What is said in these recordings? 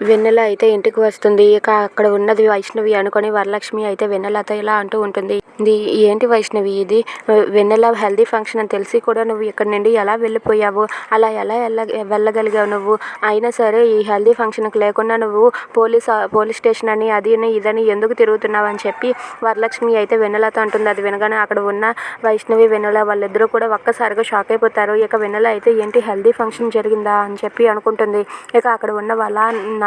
వెన్నెల అయితే ఇంటికి వస్తుంది. ఇక అక్కడ ఉన్నది వైష్ణవి అనుకొని వరలక్ష్మి అయితే వెన్నెలతో ఇలా అంటూ ఉంటుంది. ఇది ఏంటి వైష్ణవి ఇది? వెన్నెల హెల్దీ ఫంక్షన్ అని తెలిసి కూడా నువ్వు ఇక్కడ నుండి ఎలా వెళ్ళిపోయావు? అలా ఎలా వెళ్ళ వెళ్ళగలిగావు నువ్వు? అయినా సరే ఈ హెల్దీ ఫంక్షన్కి లేకుండా నువ్వు పోలీస్ పోలీస్ స్టేషన్ అని అది అని ఇదని ఎందుకు తిరుగుతున్నావు? అని చెప్పి వరలక్ష్మి అయితే వెన్నెలతో అంటుంది. అది వినగానే అక్కడ ఉన్న వైష్ణవి వెన్నెల వాళ్ళిద్దరూ కూడా ఒక్కసారిగా షాక్ అయిపోతారు. ఇక వెన్నెల అయితే ఏంటి హెల్దీ ఫంక్షన్ జరిగిందా? అని చెప్పి అనుకుంటుంది. ఇక అక్కడ ఉన్న వాళ్ళ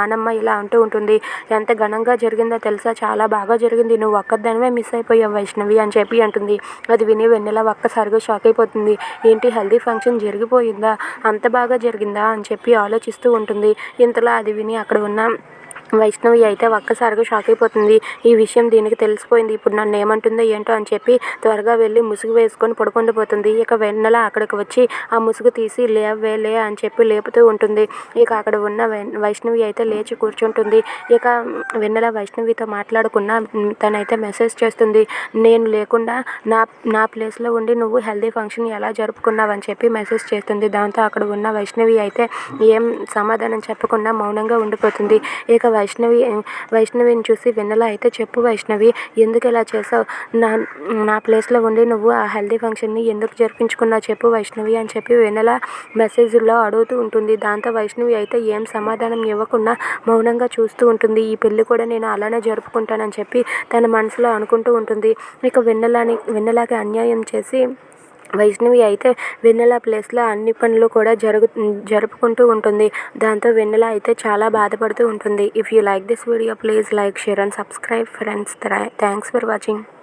నానమ్మ ఇలా అంటూ ఉంటుంది. ఎంత ఘనంగా జరిగిందో తెలుసా? చాలా బాగా జరిగింది. నువ్వు ఒక్కదానివే మిస్ అయిపోయావు వైష్ణవి అని చెప్పి అంటుంది. అది విని వెన్నెల ఒక్కసారిగా షాక్ అయిపోతుంది. ఏంటి? హెల్దీ ఫంక్షన్ జరిగిపోయిందా? అంత బాగా జరిగిందా? అని చెప్పి ఆలోచిస్తూ ఉంటుంది. ఇంతలో అది విని అక్కడ ఉన్న వైష్ణవి అయితే ఒక్కసారిగా షాక్ అయిపోతుంది. ఈ విషయం దీనికి తెలిసిపోయింది. ఇప్పుడు నన్ను ఏమంటుందో ఏంటో అని చెప్పి త్వరగా వెళ్ళి ముసుగు వేసుకొని పడుకుండిపోతుంది ఇక వెన్నెల అక్కడికి వచ్చి ఆ ముసుగు తీసి లేవే లే అని చెప్పి లేపుతూ ఉంటుంది. ఇక అక్కడ ఉన్న వైష్ణవి అయితే లేచి కూర్చుంటుంది. ఇక వెన్నెల వైష్ణవితో మాట్లాడుకున్న తనైతే మెసేజ్ చేస్తుంది. నేను లేకుండా నా నా ప్లేస్లో ఉండి నువ్వు హెల్దీ ఫంక్షన్ ఎలా జరుపుకున్నావు అని చెప్పి మెసేజ్ చేస్తుంది. దాంతో అక్కడ ఉన్న వైష్ణవి అయితే ఏం సమాధానం చెప్పకుండా మౌనంగా ఉండిపోతుంది. ఇక వైష్ణవి వైష్ణవిని చూసి వెన్నెల అయితే చెప్పు వైష్ణవి ఎందుకు ఇలా చేసావు? నా నా ప్లేస్లో ఉండి నువ్వు ఆ హెల్దీ ఫంక్షన్ని ఎందుకు జరిపించుకున్నావు చెప్పు వైష్ణవి అని చెప్పి వెన్నెల మెసేజ్లో అడుగుతూ ఉంటుంది. దాంతో వైష్ణవి అయితే ఏం సమాధానం ఇవ్వకుండా మౌనంగా చూస్తూ ఉంటుంది. ఈ పెళ్ళి కూడా నేను అలానే జరుపుకుంటానని చెప్పి తన మనసులో అనుకుంటూ ఉంటుంది. ఇక వెన్నెలని వెన్నెలకి అన్యాయం చేసి వైష్ణవి అయితే వెన్నెల ప్లేస్లో అన్ని పనులు కూడా జరుగు జరుపుకుంటూ ఉంటుంది. దాంతో వెన్నెల అయితే చాలా బాధపడుతూ ఉంటుంది. If you like this video please like share and subscribe friends thanks for watching